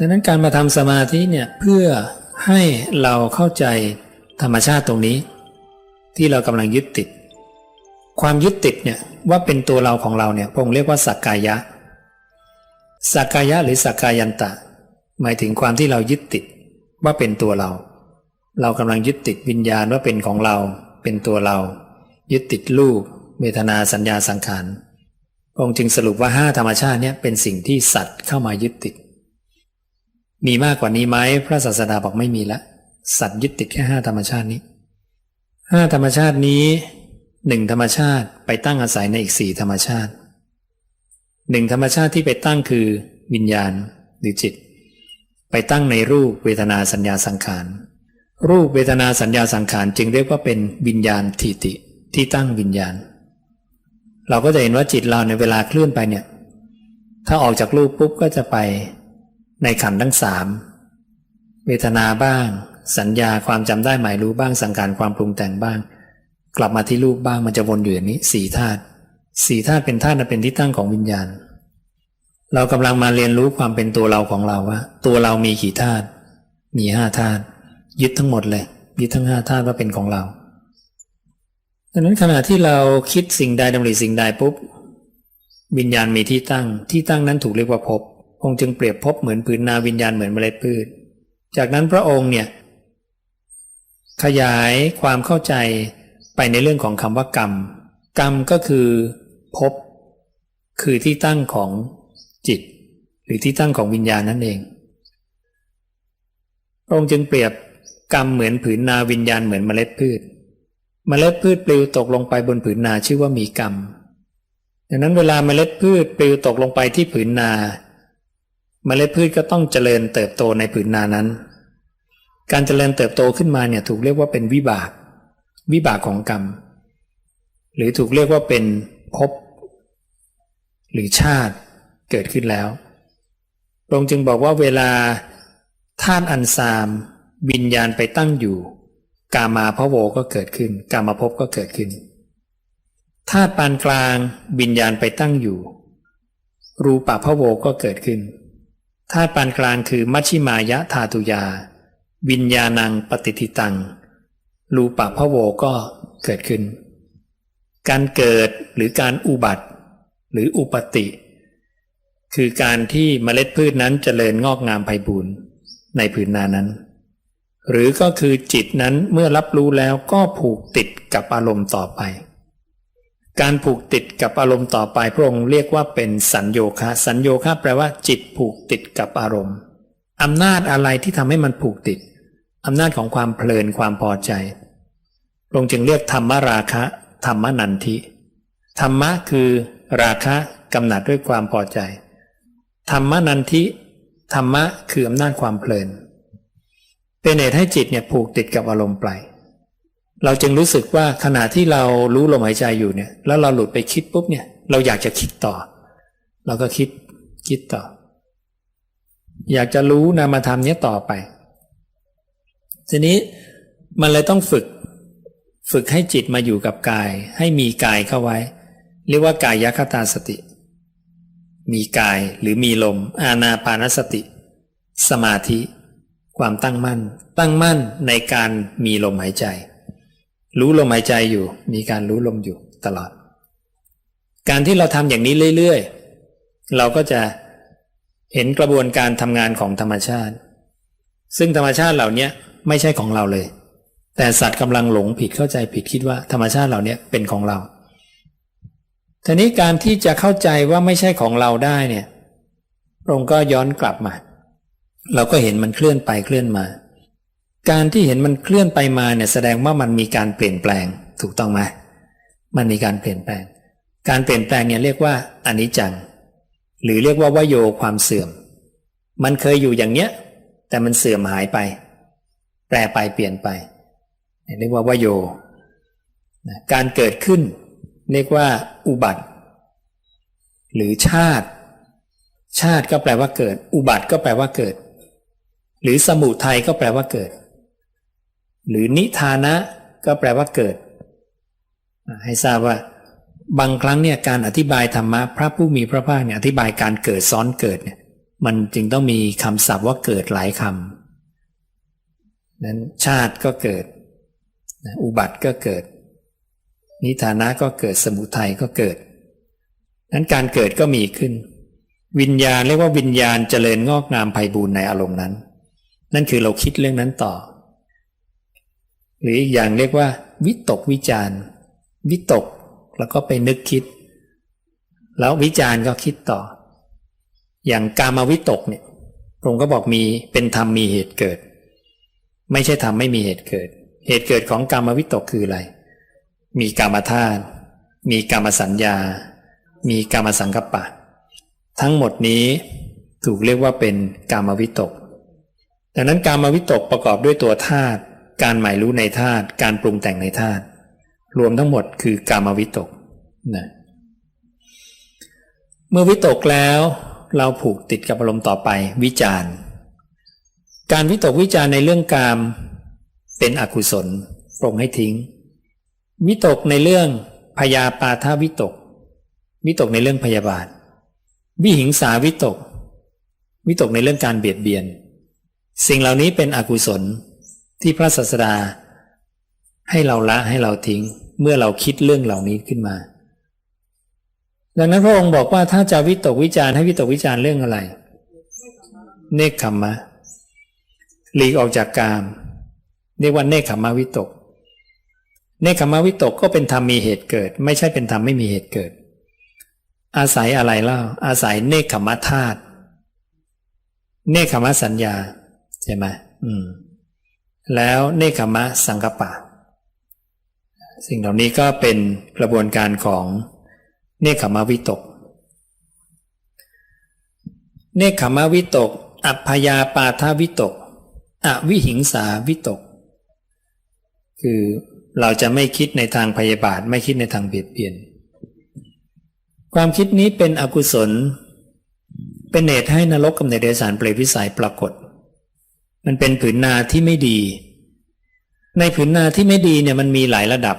ดังนั้นการมาทำสมาธิเนี่ยเพื่อให้เราเข้าใจธรรมชาติตรงนี้ ที่เรากำลังยึดติด ความยึดติดเนี่ยว่าเป็นตัวเราของเราเนี่ยพงค์เรียกว่าสักกายะ สักกายะหรือสักกายันตะ หมายถึงความที่เรายึดติดว่าเป็นตัวเรา เรากำลังยึดติดวิญญาณว่าเป็นของเรา เป็นตัวเรา ยึดติดรูปเวทนาสัญญาสังขารพระองค์จึงสรุปว่าห้าธรรมชาติเนี่ยเป็นสิ่งที่สัตว์เข้ามายึดติด มีมากกว่านี้ไหมพระศาสดาบอกไม่มีละสัตว์ยึดติดแค่ห้าธรรมชาตินี้ห้าธรรมชาตินี้หนึ่งธรรมชาติไปตั้งอาศัยในอีกสี่ธรรมชาติหนึ่งธรรมชาติที่ไปตั้งคือวิญญาณหรือจิต ไปตั้งในรูปเวทนาสัญญาสังขารรูปเวทนาสัญญาสังขารจึงเรียกว่าเป็นวิญญาณทิติที่ตั้งวิญญาณ เราก็จะเห็นว่าจิตเราในเวลาเคลื่อนไปเนี่ย ถ้าออกจากรูปปุ๊บก็จะไป ในขันธ์ทั้งสามเวทนาบ้าง สัญญาความจำได้หมายรู้บ้างสังการความปรุงแต่งบ้าง กลับมาที่รูปบ้างมันจะวนอยู่อย่างนี้สี่ธาตุสี่ธาตุเป็นธาตุเป็นที่ตั้งของวิญญาณ เรากำลังมาเรียนรู้ความเป็นตัวเราของเราว่า ตัวเรามีกี่ธาตุมีห้าธาตุยึดทั้งหมดเลยยึดทั้งห้าธาตุว่าเป็นของเราดังนั้นขณะที่เราคิดสิ่งใดดำริสิ่งใดปุ๊บวิญญาณมีที่ตั้งที่ตั้งนั้นถูกเรียกว่าภพ องค์จึงเปรียบภพเหมือนผืนนาวิญญาณเหมือนเมล็ดพืช จากนั้นพระองค์เนี่ยขยายความเข้าใจไปในเรื่องของคำว่ากรรม กรรมก็คือภพคือที่ตั้งของจิต หรือที่ตั้งของวิญญาณนั่นเอง พระองค์จึงเปรียบกรรมเหมือนผืนนาวิญญาณเหมือนเมล็ดพืช เมล็ดพืชปลิวตกลงไปบนผืนนาชื่อว่ามีกรรมดังนั้นเวลาเมล็ดพืชปลิวตกลงไปที่ผืนนา เมล็ดพืชก็ต้องเจริญเติบโตในผืนนานั้น การเจริญเติบโตขึ้นมาเนี่ยถูกเรียกว่าเป็นวิบาก วิบากของกรรม หรือถูกเรียกว่าเป็นภพหรือชาติเกิดขึ้นแล้วพระองค์จึงบอกว่าเวลาธาตุอันซามวิญญาณไปตั้งอยู่ กามาพะโวก็เกิดขึ้น กามาภพก็เกิดขึ้นธาตุปานกลางวิญญาณไปตั้งอยู่ รูปะพะโวก็เกิดขึ้น ธาตุปานกลางคือมัชชิมายะธาตุยา วิญญาณังปฏิทิตังรูปะพะโวก็เกิดขึ้น การเกิดหรือการอุบัติ หรืออุปติ คือการที่เมล็ดพืชนั้นเจริญงอกงามไพบูรณ์ในผืนนานั้น หรือก็คือจิตนั้นเมื่อรับรู้แล้วก็ผูกติดกับอารมณ์ต่อไป การผูกติดกับอารมณ์ต่อไปพระองค์เรียกว่าเป็นสัญโยคะสัญโยคะแปลว่าจิตผูกติดกับอารมณ์อำนาจอะไรที่ทำให้มันผูกติดอำนาจของความเพลินความพอใจพระองค์จึงเรียกธรรมราคะ ธรรมนันทิ ธรรมะคือราคะกำหนัดด้วยความพอใจ ธรรมนันทิธรรมะคืออำนาจความเพลิน เป็นเหตุให้จิตเนี่ยผูกติดกับอารมณ์ไป เราจึงรู้สึกว่าขณะที่เรารู้ลมหายใจอยู่เนี่ย แล้วเราหลุดไปคิดปุ๊บเนี่ย เราอยากจะคิดต่อ เราก็คิดคิดต่อ อยากจะรู้นามธรรมนี้ต่อไป ทีนี้มันเลยต้องฝึก ฝึกให้จิตมาอยู่กับกาย ให้มีกายเข้าไว้ เรียกว่ากายยคตาสติ มีกายหรือมีลม อาณาปานสติ สมาธิ ความตั้งมั่น ตั้งมั่นในการมีลมหายใจ รู้ลมหายใจอยู่ มีการรู้ลมอยู่ตลอด การที่เราทำอย่างนี้เรื่อยๆ เราก็จะเห็นกระบวนการทำงานของธรรมชาติ ซึ่งธรรมชาติเหล่านี้ไม่ใช่ของเราเลย แต่สัตว์กำลังหลงผิดเข้าใจผิดคิดว่าธรรมชาติเหล่านี้เป็นของเราทีนี้การที่จะเข้าใจว่าไม่ใช่ของเราได้เนี่ยพระองค์ก็ย้อนกลับมา เราก็เห็นมันเคลื่อนไปเคลื่อนมา การที่เห็นมันเคลื่อนไปมาเนี่ยแสดงว่ามันมีการเปลี่ยนแปลงถูกต้องไหมมันมีการเปลี่ยนแปลง การเปลี่ยนแปลงเนี่ยเรียกว่าอนิจจัง หรือเรียกว่าวโยความเสื่อม มันเคยอยู่อย่างเนี้ย แต่มันเสื่อมหายไป แปรไปเปลี่ยนไปเรียกว่าวโย การเกิดขึ้น เรียกว่าอุบัติ หรือชาติ ชาติก็แปลว่าเกิด อุบัติก็แปลว่าเกิด หรือสมุทัยก็แปลว่าเกิด หรือนิทานะก็แปลว่าเกิด ให้ทราบว่า บางครั้งเนี่ยการอธิบายธรรมะพระผู้มีพระภาคเนี่ยอธิบายการเกิดซ้อนเกิดเนี่ยมันจึงต้องมีคำศัพท์ว่าเกิดหลายคำนั้นชาติก็เกิด อุบัติก็เกิด นิธานะก็เกิดสมุทัยก็เกิดนั้นการเกิดก็มีขึ้น วิญญาณเรียกว่าวิญญาณเจริญงอกงามไพบูรณ์ในอารมณ์นั้น นั่นคือเราคิดเรื่องนั้นต่อ หรืออีกอย่างเรียกว่า วิตกวิจารวิตกแล้วก็ไปนึกคิด แล้ววิจารก็คิดต่อ อย่างกามาวิตกเนี่ยพระองค์ก็บอกมีเป็นธรรมมีเหตุเกิด ไม่ใช่ธรรมไม่มีเหตุเกิด เหตุเกิดของกามาวิตกคืออะไร มีกามธาตุมีกามสัญญา มีกามสังกปะ ทั้งหมดนี้ถูกเรียกว่าเป็นกามวิตก ดังนั้นกามวิตกประกอบด้วยตัวธาตุ การหมายรู้ในธาตุการปรุงแต่งในธาตุรวมทั้งหมดคือกามวิตกนะเมื่อวิตกแล้วเราผูกติดกับอารมณ์ต่อไปวิจารณ์ การวิตกวิจารณ์ในเรื่องกาม เป็นอกุศลปรงให้ทิ้ง วิตกในเรื่องพยาปาทาวิตก วิตกในเรื่องพยาบาท วิหิงสาวิตก วิตกในเรื่องการเบียดเบียน สิ่งเหล่านี้เป็นอกุศล ที่พระศาสดาให้เราละให้เราทิ้ง เมื่อเราคิดเรื่องเหล่านี้ขึ้นมา ดังนั้นพระองค์บอกว่าถ้าจะวิตกวิจารให้วิตกวิจารเรื่องอะไร เนคขมมะหลีกออกจากกามเรียกว่าเนคขมมะวิตก เนคขมมะวิตกก็เป็นธรรมมีเหตุเกิด ไม่ใช่เป็นธรรมไม่มีเหตุเกิด อาศัยอะไรเล่าอาศัยเนคขมมะธาตุเนคขมมะสัญญาใช่ไหมอืม แล้วเนคขมะสังกปะ สิ่งเหล่านี้ก็เป็นกระบวนการของเนคขมาวิตก เนคขมาวิตก อัพยาปาทาวิตก อวิหิงสาวิตก คือเราจะไม่คิดในทางพยาบาทไม่คิดในทางเบียดเบียน ความคิดนี้เป็นอกุศล เป็นเหตุให้นรกกับในเดสารเปรตวิสัยปรากฏ มันเป็นผืนนาที่ไม่ดี ในผืนนาที่ไม่ดีเนี่ยมันมีหลายระดับ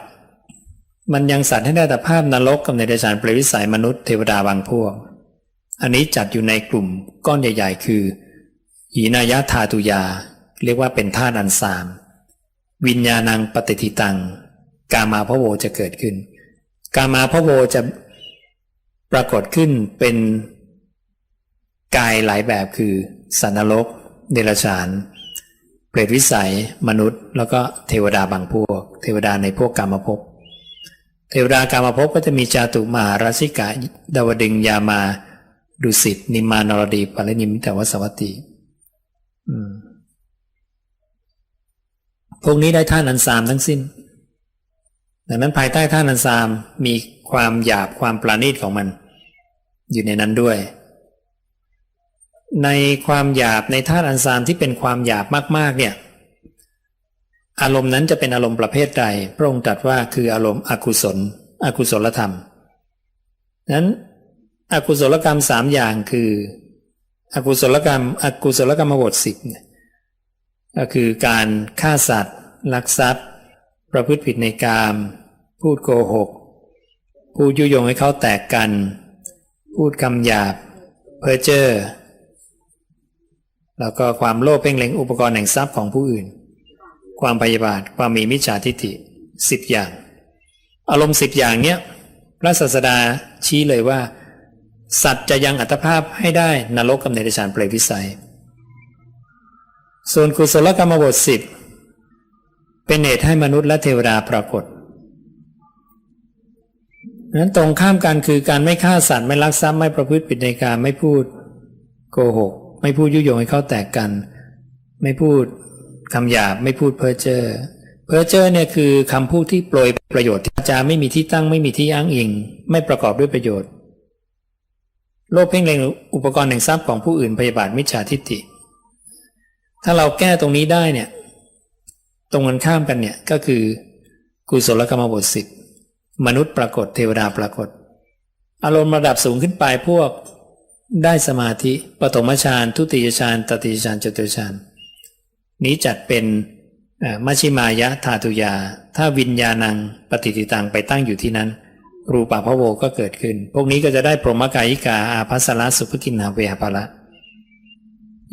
มันยังสัตว์ให้ได้แต่ภาพนรกกับในเดชานเปรวิสัยมนุษย์เทวดาบางพวก อันนี้จัดอยู่ในกลุ่มก้อนใหญ่ ๆ คือหีนายะธาตุยา เรียกว่าเป็นธาตุอันสาม วิญญาณังปฏิทิตัง กามาพระโวจะเกิดขึ้น กามาพระโวจะปรากฏขึ้นเป็นกายหลายแบบคือสันนรก เดรัจฉาน เปรตวิสัย มนุษย์ แล้วก็เทวดาบางพวก เทวดาในพวกกามภพเทวดากามาภพก็จะมีจาตุมาราชิกาดาวดึงยามา ดุสิตนิมานรดีปรินิมิตวสวัตติพวกนี้ได้ท่านันสามทั้งสิ้น ดังนั้นภายใต้ท่านันสามมีความหยาบความปราณีตของมัน อยู่ในนั้นด้วย ในความหยาบในท่าอันสามที่เป็นความหยาบมากๆเนี่ยอารมณ์นั้นจะเป็นอารมณ์ประเภทใดพระองค์ตรัสว่าคืออารมณ์อกุศล อกุศลธรรมนั้นอกุศลกรรมสามอย่างคือ อกุศลกรรม อกุศลกรรมบทสิบก็คือการฆ่าสัตว์ ลักทรัพย์ ประพฤติผิดในกามพูดโกหก พูดยุยงให้เขาแตกกัน พูดคำหยาบ เพ้อเจ้อ แล้วก็ความโลภเพ่งเล็งอุปกรณ์แห่งทรัพย์ของผู้อื่น ความพยาบาทความมีมิจฉาทิฏฐิสิบอย่าง อารมณ์สิบอย่างเนี้ยพระศาสดาชี้เลยว่า สัตว์จะยังอัตภาพให้ได้นรกกับเนรชานเปรตวิสัย ส่วนกุศลกรรมบทสิบเป็นเหตุให้มนุษย์และเทวดาปรากฏนั้นตรงข้ามกันคือการไม่ฆ่าสัตว์ไม่ลักทรัพย์ไม่ประพฤติผิดในการไม่พูดโกหก ไม่พูดยุยงให้เขาแตกกัน ไม่พูดคำหยาบไม่พูดเพ้อเจ้อเพ้อเจ้อเนี่ยคือคำพูดที่โปรยประโยชน์ที่จาไม่มีที่ตั้งไม่มีที่อ้างอิง ไม่ประกอบด้วยประโยชน์ โลภเพ่งเล็งอุปกรณ์แห่งทรัพย์ของผู้อื่นพยาบาทมิจฉาทิฏฐิถ้าเราแก้ตรงนี้ได้เนี่ย ตรงกันข้ามกันเนี่ยก็คือกุศลกรรมบทสิบมนุษย์ปรากฏเทวดาปรากฏ อารมณ์ระดับสูงขึ้นไปพวก ได้สมาธิปฐมฌานทุติยฌานตติยฌานจตุฌานนี้จัดเป็นมัชิมายะธาตุยา ถ้าวิญญาณังปฏิติตังไปตั้งอยู่ที่นั้น รูปะพะโวก็เกิดขึ้น พวกนี้ก็จะได้พรหมกายิกาอาภัสระสุภกินนาเวหภละ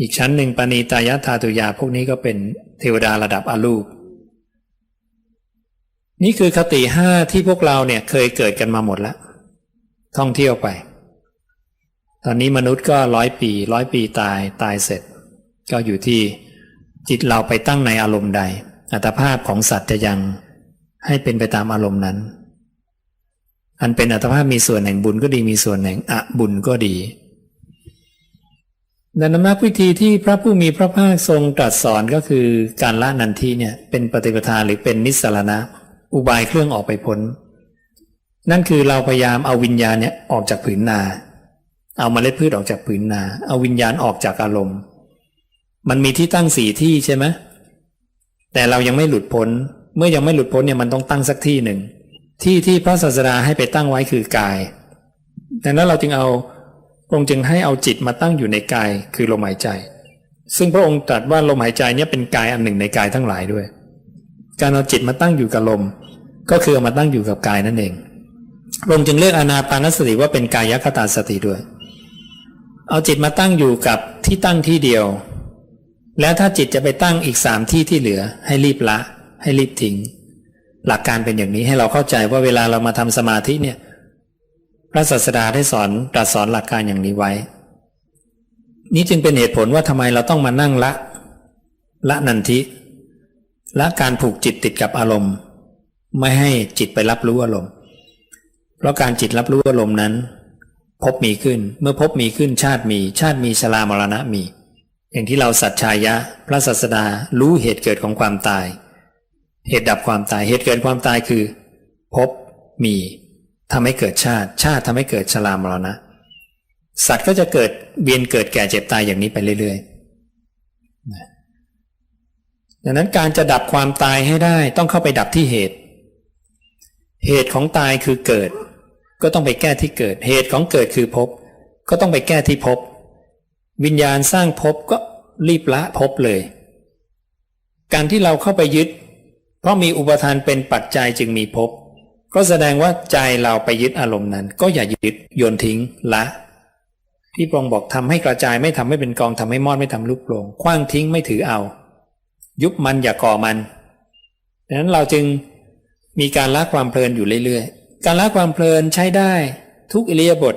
อีกชั้นหนึ่งปณีตายะธาตุยา พวกนี้ก็เป็นเทวดาระดับอรูป นี่คือคติห้าที่พวกเราเนี่ยเคยเกิดกันมาหมดแล้วท่องเที่ยวไป ตอนนี้มนุษย์ก็ร้อยปีร้อยปีตายตายเสร็จ ก็อยู่ที่จิตเราไปตั้งในอารมณ์ใด อัตภาพของสัตว์จะยังให้เป็นไปตามอารมณ์นั้น อันเป็นอัตภาพมีส่วนแห่งบุญก็ดีมีส่วนแห่งอบุญก็ดีดังนั้นวิธีที่พระผู้มีพระภาคทรงตรัสสอนก็คือการละนันทีเนี่ยเป็นปฏิปทาหรือเป็นนิสรณะ อุบายเครื่องออกไปพ้น นั่นคือเราพยายามเอาวิญญาณเนี่ยออกจากผืนนา เอามาเมล็ดพืชออกจากผืนนา เอาวิญญาณออกจากอารมณ์ มันมีที่ตั้งสี่ที่ใช่ไหมแต่เรายังไม่หลุดพ้น เมื่อยังไม่หลุดพ้นเนี่ยมันต้องตั้งสักที่หนึ่ง ที่ที่พระศาสดาให้ไปตั้งไว้คือกายดังนั้นเราจึงเอาพระองค์จึงให้เอาจิตมาตั้งอยู่ในกายคือลมหายใจ ซึ่งพระองค์ตรัสว่าลมหายใจเนี่ยเป็นกายอันหนึ่งในกายทั้งหลายด้วย การเอาจิตมาตั้งอยู่กับลม ก็คือเอามาตั้งอยู่กับกายนั่นเองพระองค์จึงเรียกอานาปานสติว่าเป็นกายคตาสติด้วย เอาจิตมาตั้งอยู่กับที่ตั้งที่เดียว แล้วถ้าจิตจะไปตั้งอีกสามที่ที่เหลือ ให้รีบละ ให้รีบทิ้งหลักการเป็นอย่างนี้ให้เราเข้าใจว่าเวลาเรามาทำสมาธิเนี่ยพระศาสดาได้สอนตรัสสอนหลักการอย่างนี้ไว้ นี้จึงเป็นเหตุผลว่าทำไมเราต้องมานั่งละ ละนันทิละการผูกจิตติดกับอารมณ์ ไม่ให้จิตไปรับรู้อารมณ์ เพราะการจิตรับรู้อารมณ์นั้น พบมีขึ้น เมื่อพบมีขึ้นชาติมี ชาติมีชรามรณะมี อย่างที่เราสัจชายะ พระศาสดารู้เหตุเกิดของความตาย เหตุดับความตายเหตุเกิดความตายคือ พบมีทำให้เกิดชาติ ชาติทำให้เกิดชรามรณะ สัตว์ก็จะเกิดเวียนเกิดแก่เจ็บตายอย่างนี้ไปเรื่อยๆดังนั้นการจะดับความตายให้ได้ต้องเข้าไปดับที่เหตุ เหตุของตายคือเกิด ก็ต้องไปแก้ที่เกิด เหตุของเกิดคือพบก็ต้องไปแก้ที่พบวิญญาณสร้างพบก็รีบละพบเลย การที่เราเข้าไปยึด เพราะมีอุปทานเป็นปัจจัยจึงมีพบก็แสดงว่าใจเราไปยึดอารมณ์นั้น ก็อย่ายึดโยนทิ้งละที่พระองค์บอกทำให้กระจายไม่ทำให้เป็นกองทำให้มอดไม่ทำลุกโปรงคว้างทิ้งไม่ถือเอา ยุบมันอย่าก่อมันดังนั้นเราจึงมีการละความเพลินอยู่เรื่อย การละความเพลินใช้ได้ทุกอิเลียบท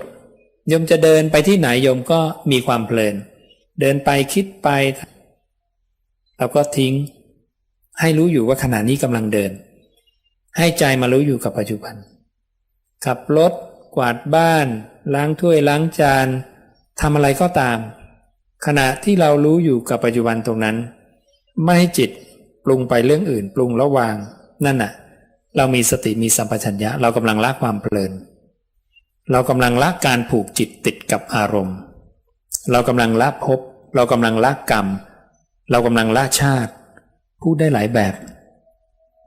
โยมจะเดินไปที่ไหนโยมก็มีความเพลิน เดินไปคิดไป เราก็ทิ้ง ให้รู้อยู่ว่าขณะนี้กำลังเดิน ให้ใจมารู้อยู่กับปัจจุบัน ขับรถ กวาดบ้าน ล้างถ้วยล้างจานทำอะไรก็ตาม ขณะที่เรารู้อยู่กับปัจจุบันตรงนั้น ไม่ให้จิตปรุงไปเรื่องอื่นปรุงแล้ววางนั่นน่ะ เรามีสติมีสัมปชัญญะ เรากำลังละความเพลิน เรากำลังละการผูกจิตติดกับอารมณ์ เรากำลังละภพเรากำลังละกรรม เรากำลังละชาติพูดได้หลายแบบ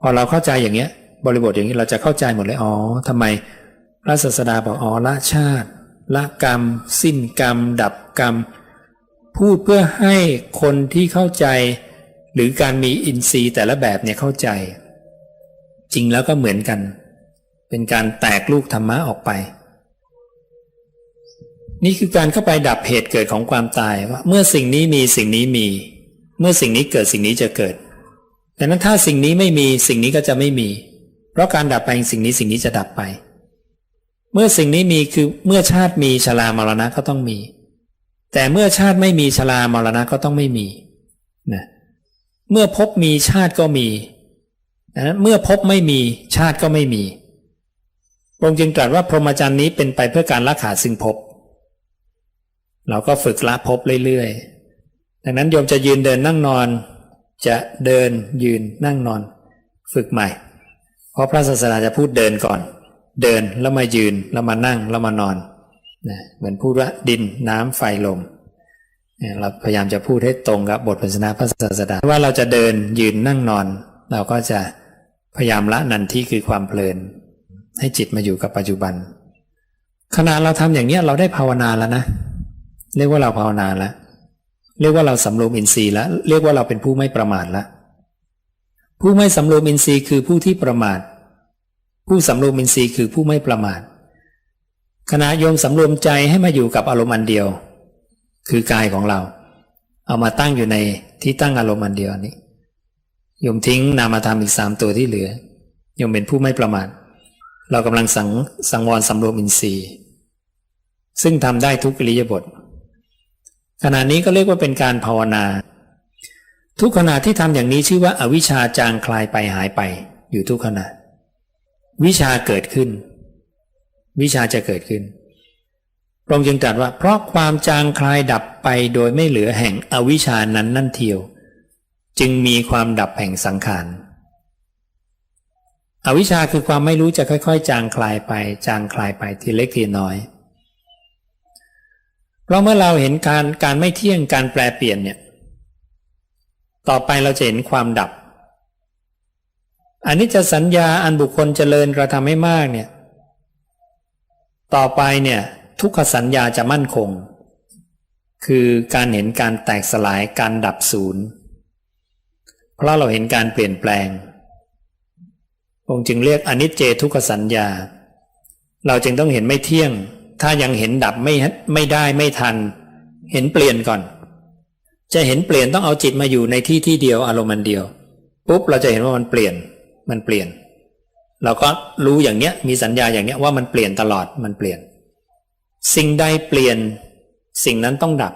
พอเราเข้าใจอย่างเงี้ย บริบทอย่างนี้เราจะเข้าใจหมดเลยอ๋อทำไม พระศาสดาบอกอ๋อละชาติ ละกรรม สิ้นกรรม ดับกรรม พูดเพื่อให้คนที่เข้าใจ หรือการมีอินทรีย์แต่ละแบบเนี่ยเข้าใจ จริงแล้วก็เหมือนกัน เป็นการแตกลูกธรรมะออกไป นี่คือการเข้าไปดับเหตุเกิดของความตายว่าเมื่อสิ่งนี้มีสิ่งนี้มี เมื่อสิ่งนี้เกิดสิ่งนี้จะเกิดดังนั้นถ้าสิ่งนี้ไม่มีสิ่งนี้ก็จะไม่มี เพราะการดับไปสิ่งนี้สิ่งนี้จะดับไป เมื่อสิ่งนี้มีคือเมื่อชาติมีชรามรณะก็ต้องมี แต่เมื่อชาติไม่มีชรามรณะก็ต้องไม่มีนะเมื่อพบมีชาติก็มี นะเมื่อพบไม่มีชาติก็ไม่มีพระองค์จึงตรัสว่าพรหมจรรย์นี้เป็นไปเพื่อการละขาดซึ่งพบ เราก็ฝึกละพบเรื่อยๆ ดังนั้นโยมจะยืนเดินนั่งนอน จะเดินยืนนั่งนอน ฝึกใหม่ เพราะพระศาสนาจะพูดเดินก่อน เดินแล้วมายืนแล้วมานั่งแล้วมานอนนะเหมือนพูดว่าดินน้ำไฟลมเราพยายามจะพูดให้ตรงกับบทพัฒนาพระศาสดาว่าเราจะเดินยืนนั่งนอน เราก็จะ พยายามละนันที่คือความเพลิน ให้จิตมาอยู่กับปัจจุบัน ขณะเราทำอย่างนี้เราได้ภาวนาแล้วนะ เรียกว่าเราภาวนาแล้วเรียกว่าเราสำรวมอินทรีย์แล้วเรียกว่าเราเป็นผู้ไม่ประมาทแล้วผู้ไม่สำรวมอินทรีย์คือผู้ที่ประมาท ผู้สำรวมอินทรีย์คือผู้ไม่ประมาทขณะโยมสำรวมใจให้มาอยู่กับอารมณ์อันเดียว คือกายของเรา เอามาตั้งอยู่ในที่ตั้งอารมณ์อันเดียวนี้ โยมทิ้งนามธรรมอีกสามตัวที่เหลือโยมเป็นผู้ไม่ประมาทเรากำลังสังสังวรสำรวมอินทรีย์ ซึ่งทำได้ทุกกิริยาบทขณะนี้ก็เรียกว่าเป็นการภาวนา ทุกขณะที่ทำอย่างนี้ชื่อว่าอาวิชชาจางคลายไปหายไป อยู่ทุกขณะ วิชาเกิดขึ้น วิชาจะเกิดขึ้นพระองค์จึงตรัสว่าเพราะความจางคลายดับไปโดยไม่เหลือแห่งอวิชานั้นนั่นเทียว จึงมีความดับแห่งสังขารอวิชชาคือความไม่รู้จะค่อย ๆ จางคลายไป จางคลายไปทีเล็กทีน้อย เพราะเมื่อเราเห็นการการไม่เที่ยงการแปลเปลี่ยนเนี่ย ต่อไปเราจะเห็นความดับ อันนี้จะสัญญาอันบุคคลเจริญกระทำให้มากเนี่ย ต่อไปเนี่ยทุกขสัญญาจะมั่นคง คือการเห็นการแตกสลายการดับศูนย์ เพราะเราเห็นการเปลี่ยนแปลง องค์จึงเรียกอนิจเจทุกสัญญา เราจึงต้องเห็นไม่เที่ยง ถ้ายังเห็นดับไม่ไม่ได้ไม่ทัน เห็นเปลี่ยนก่อน จะเห็นเปลี่ยนต้องเอาจิตมาอยู่ในที่ที่เดียวอารมณ์มันเดียว ปุ๊บเราจะเห็นว่ามันเปลี่ยน มันเปลี่ยน เราก็รู้อย่างเนี้ยมีสัญญาอย่างเนี้ยว่ามันเปลี่ยนตลอดมันเปลี่ยน สิ่งใดเปลี่ยน สิ่งนั้นต้องดับ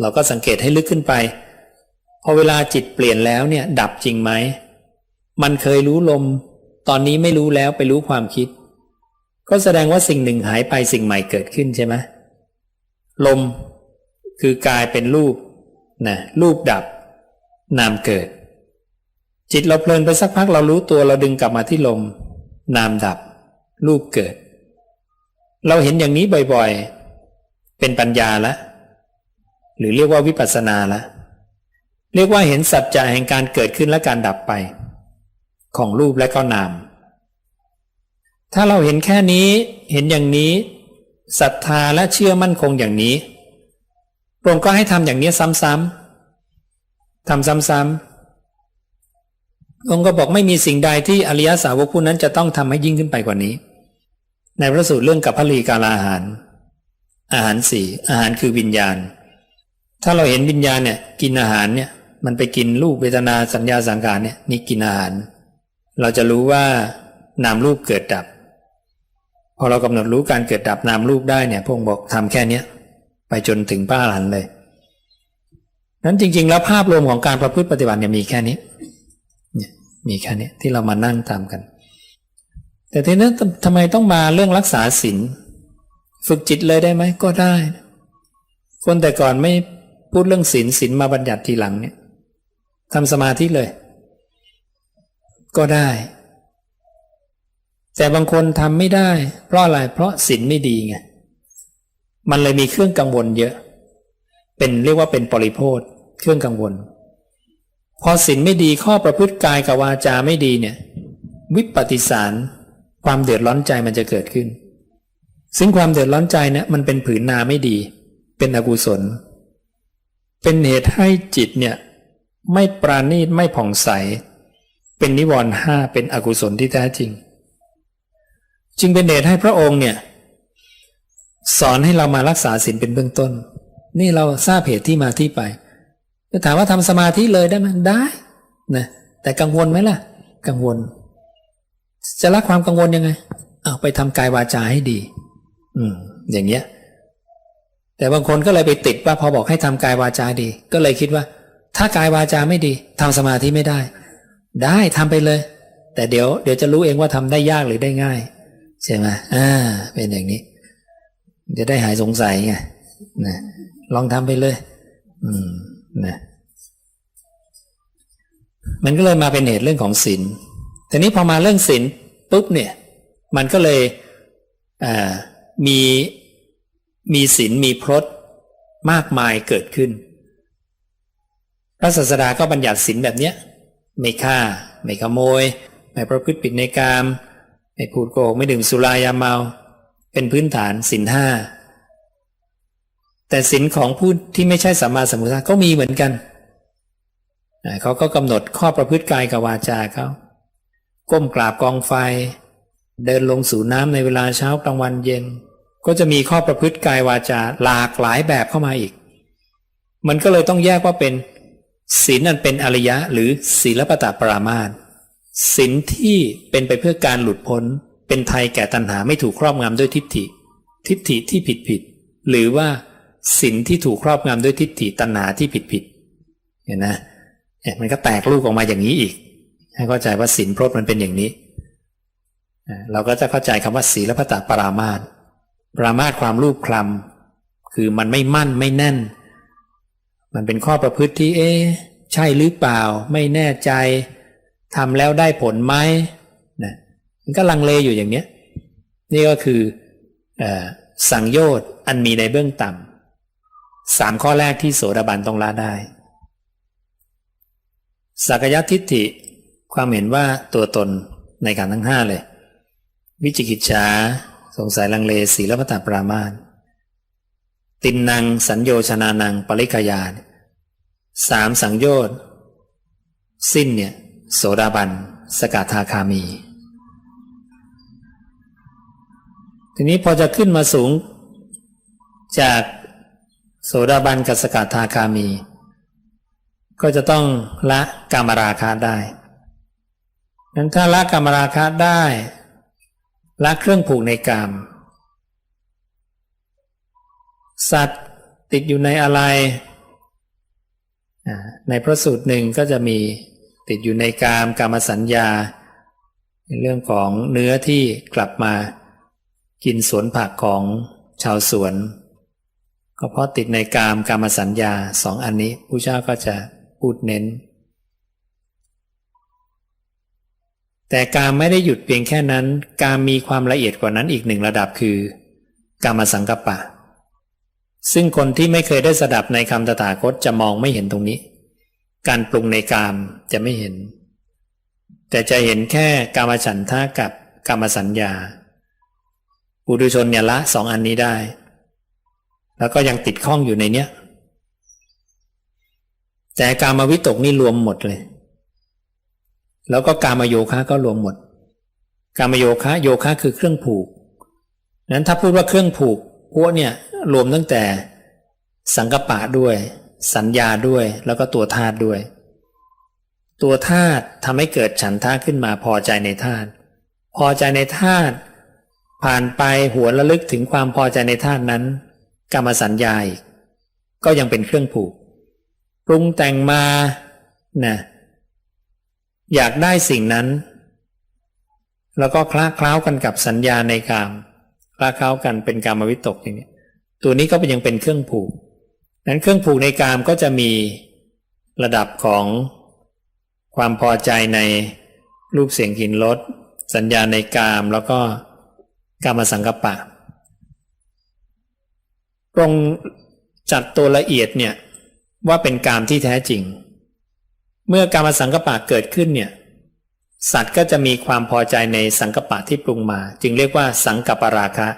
เราก็สังเกตให้ลึกขึ้นไป พอเวลาจิตเปลี่ยนแล้วเนี่ย ดับจริงไหม มันเคยรู้ลม ตอนนี้ไม่รู้แล้วไปรู้ความคิด ก็แสดงว่าสิ่งหนึ่งหายไปสิ่งใหม่เกิดขึ้นใช่ไหมลม คือกลายเป็นรูปนะรูปดับ นามเกิด จิตเราเพลินไปสักพักเรารู้ตัวเราดึงกลับมาที่ลม นามดับ รูปเกิด เราเห็นอย่างนี้บ่อยๆ เป็นปัญญาละ หรือเรียกว่าวิปัสสนาละ เรียกว่าเห็นสัจจะแห่งการเกิดขึ้นและการดับไป ของรูปและก็นาม ถ้าเราเห็นแค่นี้เห็นอย่างนี้ศรัทธาและเชื่อมั่นคงอย่างนี้พระองค์ก็ให้ทำอย่างนี้ซ้ำๆทำซ้ำๆองค์ก็บอกไม่มีสิ่งใดที่อริยสาวกผู้นั้นจะต้องทำให้ยิ่งขึ้นไปกว่านี้ ในพระสูตรเรื่องกับพลีกาลาอาหาร อาหารสี่อาหารคือวิญญาณ ถ้าเราเห็นวิญญาณเนี่ยกินอาหารเนี่ย มันไปกินรูปเวทนาสัญญาสังขารเนี่ยนี่กินอาหาร เราจะรู้ว่านามรูปเกิดดับ พอเรากำหนดรู้การเกิดดับนามรูปได้เนี่ยพงค์บอกทำแค่เนี้ยไปจนถึงป้าหลันเลยนั้นจริง ๆ แล้วภาพรวมของการประพฤติปฏิบัติเนี่ยมีแค่นี้เนี่ยมีแค่นี้ที่เรามานั่งทำกัน แต่ทีนี้ทำไมต้องมาเรื่องรักษาศีลฝึกจิตเลยได้ไหมก็ได้ คนแต่ก่อนไม่พูดเรื่องศีลศีลมาบัญญัติทีหลังเนี่ย ทำสมาธิเลย ก็ได้ แต่บางคนทำไม่ได้ เพราะอะไร เพราะศีลไม่ดีไง มันเลยมีเครื่องกังวลเยอะ เป็นเรียกว่าเป็นปริโพธเครื่องกังวล พอศีลไม่ดีข้อประพฤติกายกับวาจาไม่ดีเนี่ย วิปฏิสารความเดือดร้อนใจมันจะเกิดขึ้น ซึ่งความเดือดร้อนใจเนี่ยมันเป็นผืนนาไม่ดี เป็นอกุศล เป็นเหตุให้จิตเนี่ย ไม่ปราณีตไม่ผ่องใส เป็นนิวรณ์ห้าเป็นอกุศลที่แท้จริง จึงเป็นเหตุให้พระองค์เนี่ยสอนให้เรามารักษาศีลเป็นเบื้องต้น นี่เราทราบเหตุที่มาที่ไปจะถามว่าทำสมาธิเลยได้ไหมได้นะแต่กังวลไหมล่ะ กังวล จะละความกังวลยังไงเอาไปทำกายวาจาให้ดี อืม อย่างเงี้ย แต่บางคนก็เลยไปติดว่าพอบอกให้ทำกายวาจาดี ก็เลยคิดว่า ถ้ากายวาจาไม่ดีทำสมาธิไม่ได้ ได้ทำไปเลย แต่เดี๋ยวเดี๋ยวจะรู้เองว่าทำได้ยากหรือได้ง่ายใช่ไหมอ่า เป็นอย่างนี้ จะได้หายสงสัยไงนะลองทำไปเลย อืมนะมันก็เลยมาเป็นเหตุเรื่องของศีลทีนี้พอมาเรื่องศีลปุ๊บเนี่ย มันก็เลยอ่ามีมีศีลมีพรตมากมายเกิดขึ้น ระศาสดาก็บัญญัติศีลแบบเนี้ย ไม่ฆ่า ไม่ขโมย ไม่ประพฤติผิดในกามไม่พูดโกหกไม่ดื่มสุรายาเมา เป็นพื้นฐานสินห้าแต่สินของผู้ที่ไม่ใช่สัมมาสัมพุทธะก็มีเหมือนกันเขาก็กำหนดข้อประพฤติกายกับวาจาเขาก้มกราบกองไฟ เดินลงสู่น้ำในเวลาเช้ากลางวันเย็น ก็จะมีข้อประพฤติกายวาจาหลากหลายแบบเข้ามาอีก มันก็เลยต้องแยกว่าเป็น ศีลนันเป็นอริยะหรือศีลปตะปรามาสศีลที่เป็นไปเพื่อการหลุดพ้น เป็นไทยแก่ตัณหาไม่ถูกครอบงำด้วยทิฏฐิ ทิฏฐิที่ผิดผิด หรือว่าศีลที่ถูกครอบงำด้วยทิฏฐิตัณหาที่ผิดผิดเห็นนะมันก็แตกลูกออกมาอย่างนี้อีก ให้เข้าใจว่าศีลพรตมันเป็นอย่างนี้ เราก็จะเข้าใจคำว่าศีลพัตตปรามาตปรามาตความรูปคลำคือมันไม่มั่นไม่แน่น มันเป็นข้อประพฤติที่เอ๊ใช่หรือเปล่า ไม่แน่ใจทำแล้วได้ผลไหมนะมันก็ลังเลอยู่อย่างเนี้ยนี่ก็คืออสังโยชน์อันมีในเบื้องต่ำสามข้อแรกที่โสดาบันต้องละได้ สักยทิฏฐิความเห็นว่าตัวตนในการทั้งห้าเลย วิจิกิจฉาสงสัยลังเลศีลพัตปรามาณ ตินนางสัญโยชนานังปริกายาสามสังโยชน์สิ้นเนี่ยโสดาบัน สกทาคามี ทีนี้พอจะขึ้นมาสูง จากโสดาบันกับสกทาคามี ก็จะต้องละกามราคะได้นั้นถ้าละกามราคะได้ละเครื่องผูกในกาม สัตว์ติดอยู่ในอะไร ในพระสูตรหนึ่งก็จะมีติดอยู่ในกามกามสัญญา ในเรื่องของเนื้อที่กลับมา กินสวนผักของชาวสวน ก็เพราะติดในกามกามสัญญาสองอันนี้ผู้เจ้าก็จะพูดเน้น แต่การไม่ได้หยุดเพียงแค่นั้น การมีความละเอียดกว่านั้นอีกหนึ่งระดับคือ กามสังกปะ ซึ่งคนที่ไม่เคยได้สดับในคำตถาคตจะมองไม่เห็นตรงนี้ การปรุงในกามจะไม่เห็น แต่จะเห็นแค่กามฉันทะกับกามสัญญาปุถุชนเนี่ยละสองอันนี้ได้ แล้วก็ยังติดข้องอยู่ในเนี้ย แต่การมาวิตกนี่รวมหมดเลย แล้วก็การมาโยคะก็รวมหมด การมาโยคะโยคะคือเครื่องผูกนั้นถ้าพูดว่าเครื่องผูกพวกเนี่ย รวมตั้งแต่สังกปะด้วย สัญญาด้วย แล้วก็ตัวธาตุด้วย ตัวธาตุทำให้เกิดฉันทะขึ้นมาพอใจในธาตุพอใจในธาตุผ่านไปหัวระลึกถึงความพอใจในธาตุนั้น กรรมสัญญาอีก็ยังเป็นเครื่องผูกปรุงแต่งมานะอยากได้สิ่งนั้น แล้วก็คล้าคล้ากันกับสัญญาในกามคล้าคล้ากันเป็นกามวิตกอย่างนี้ ตัวนี้ก็เป็นยังเป็นเครื่องผูก นั้นเครื่องผูกในกามก็จะมีระดับของความพอใจในรูปเสียงกลิ่นรสสัญญาในกามแล้วก็กามสังกปะตรงจัดตัวละเอียดเนี่ยว่าเป็นกามที่แท้จริง เมื่อกามสังกปะเกิดขึ้นเนี่ยสัตว์ก็จะมีความพอใจในสังกปะที่ปรุงมา จึงเรียกว่าสังกปราคะ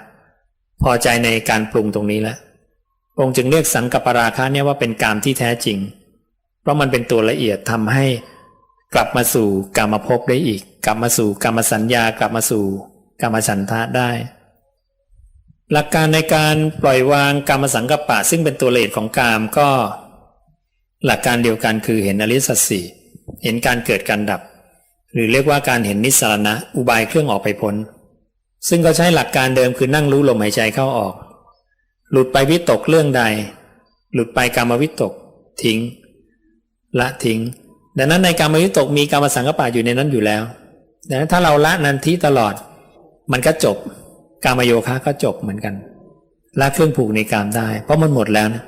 พอใจในการปรุงตรงนี้แล้วองค์จึงเรียกสังกัปราคะเนี่ยว่าเป็นกามที่แท้จริง เพราะมันเป็นตัวละเอียดทำให้กลับมาสู่กามภพได้อีก กลับมาสู่กามสัญญากลับมาสู่กามฉันทะได้ หลักการในการปล่อยวางกามสังกปะซึ่งเป็นตัวละเอียดของกามก็ หลักการเดียวกันคือเห็นอริสัตสีเห็นการเกิดการดับ หรือเรียกว่าการเห็นนิสรณะอุบายเครื่องออกไปพ้น ซึ่งก็ใช้หลักการเดิมคือนั่งรู้ลมหายใจเข้าออก หลุดไปวิตกเรื่องใด หลุดไปกรรมวิตก ทิ้ง ละทิ้ง ดังนั้นในกรรมวิตกมีกรรมสังกปะอยู่ในนั้นอยู่แล้วดังนั้นถ้าเราละนันทีตลอด มันก็จบกรรมโยคะก็จบเหมือนกันละเครื่องผูกในกรรมได้ เพราะมันหมดแล้วนะ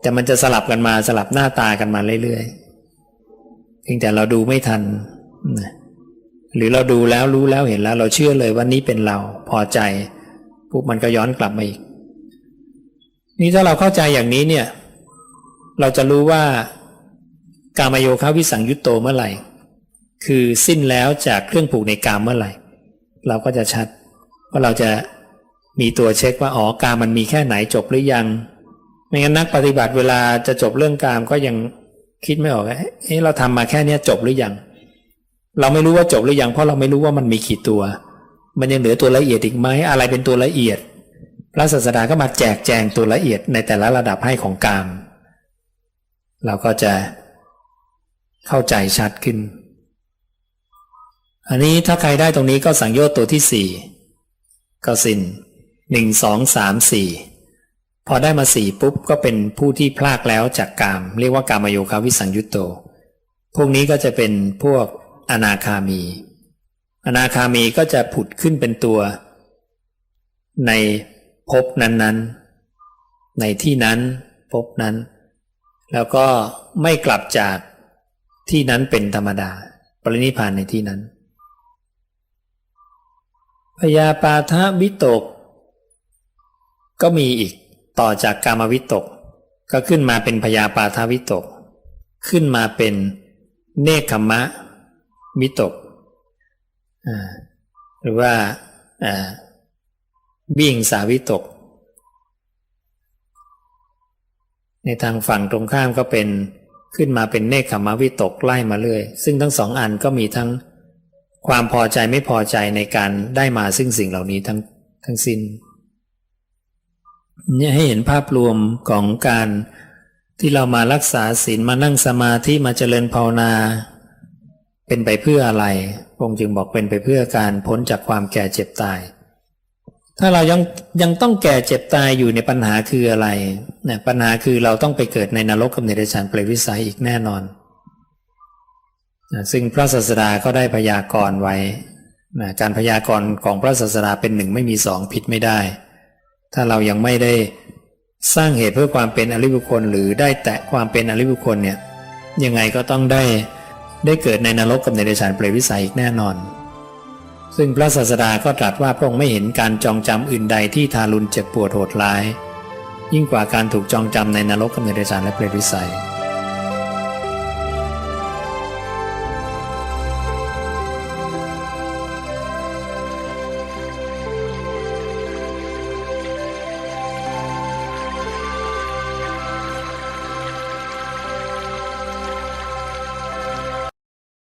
แต่มันจะสลับกันมาสลับหน้าตากันมาเรื่อยๆเพียงแต่เราดูไม่ทัน หรือเราดูแล้วรู้แล้วเห็นแล้ว เราเชื่อเลยว่านี้เป็นเราพอใจปุ๊บมันก็ย้อนกลับมาอีก นี่ถ้าเราเข้าใจอย่างนี้เนี่ย เราจะรู้ว่า กามโยคะวิสังยุตโตเมื่อไหร่ คือสิ้นแล้วจากเครื่องผูกในกามเมื่อไหร่ เราก็จะชัดว่าเราจะมีตัวเช็คว่าอ๋อกามมันมีแค่ไหนจบหรือยัง ไม่งั้นนักปฏิบัติเวลาจะจบเรื่องกามก็ยังคิดไม่ออกเฮ้เราทำมาแค่เนี้ยจบหรือยัง เราไม่รู้ว่าจบหรือยังเพราะเราไม่รู้ว่ามันมีขีดตัว มันยังเหลือตัวละเอียดอีกไหมอะไรเป็นตัวละเอียด พระศาสดาก็มาแจกแจงตัวละเอียดในแต่ละระดับให้ของกามเราก็จะเข้าใจชัดขึ้น อันนี้ถ้าใครได้ตรงนี้ก็สังโยชน์ตัวที่สี่ก็สินหนึ่งสองสามสี่พอได้มาสี่ปุ๊บก็เป็นผู้ที่พลากแล้วจากกาม เรียกว่ากามโยคาวิสังยุตโต พวกนี้ก็จะเป็นพวก อนาคามี อนาคามีก็จะผุดขึ้นเป็นตัว ในภพนั้นๆ ในที่นั้นภพนั้น แล้วก็ไม่กลับจากที่นั้นเป็นธรรมดา ปรินิพานในที่นั้นพยาปาทวิตก ก็มีอีกต่อจากกามวิตก ก็ขึ้นมาเป็นพยาปาทวิตก ขึ้นมาเป็นเนคขมะ วิตกหรือว่าอ่งสาวิตก ในทางฝั่งตรงข้ามก็เป็นขึ้นมาเป็นเนคขมวิตกไล่มาเรื่อย ซึ่งทั้งสองอันก็มีทั้งความพอใจไม่พอใจในการได้มาซึ่งสิ่งเหล่านี้ทั้งทั้งสิ้นเนี่ยให้เห็นภาพรวมของการที่เรามารักษาศีลมานั่งสมาธิมาเจริญภาวนา เป็นไปเพื่ออะไรพระองค์จึงบอกเป็นไปเพื่อการพ้นจากความแก่เจ็บตาย ถ้าเรายังยังต้องแก่เจ็บตายอยู่ในปัญหาคืออะไรเนี่ยปัญหาคือเราต้องไปเกิดในนรกกับในเดชานเปรตวิสัยอีกแน่นอนนะซึ่งพระศาสดาก็ได้พยากรณ์ไว้นะการพยากรณ์ของพระศาสดาเป็นหนึ่งไม่มีสองผิดไม่ได้ ถ้าเรายังไม่ได้สร้างเหตุเพื่อความเป็นอริบุคคล หรือได้แตะความเป็นอริบุคคลเนี่ยยังไงก็ต้องได้ ได้เกิดในนรกกับในเดชานเปรตวิสัยอีกแน่นอน ซึ่งพระศาสดาก็ตรัสว่าพระองค์ไม่เห็นการจองจำอื่นใดที่ทารุณเจ็บปวดโหดร้าย ยิ่งกว่าการถูกจองจำในนรกกับในเดชานและเปรตวิสัย